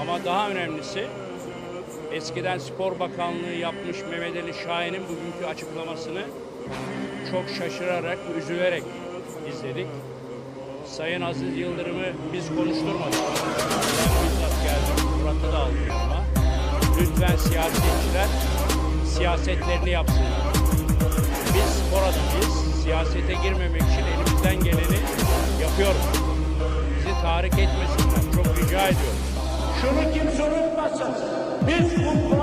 Ama daha önemlisi eskiden Spor Bakanlığı yapmış Mehmet Ali Şahin'in bugünkü açıklamasını çok şaşırarak, üzülerek izledik. Sayın Aziz Yıldırım'ı biz konuşturmadık. Ben bizzat geldim, Murat'ı da aldım yanıma. Lütfen siyasetçiler siyasetlerini yapsınlar. Biz spor adamıyız. Siyasete girmemek için elimizden geleni yapıyoruz. Bizi tahrik etmesinler. Çok rica ediyorum. Şunu kimse unutmasın. Biz futbolcu,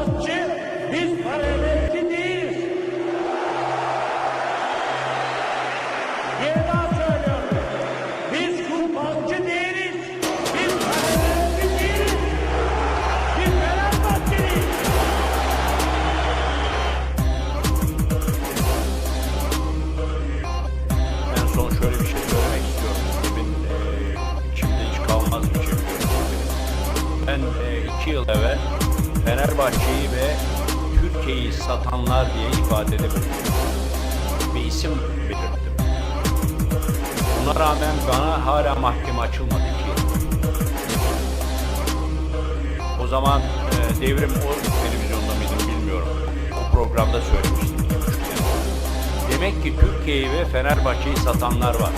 Ben e, iki yıl evvel Fenerbahçe'yi ve Türkiye'yi satanlar diye ifadede bulundum. Bir isim belirttim. Buna rağmen bana hala mahkeme açılmadı ki. O zaman e, devrim o televizyonda mıydım bilmiyorum. O programda söylemiştim. Demek ki Türkiye'yi ve Fenerbahçe'yi satanlar var.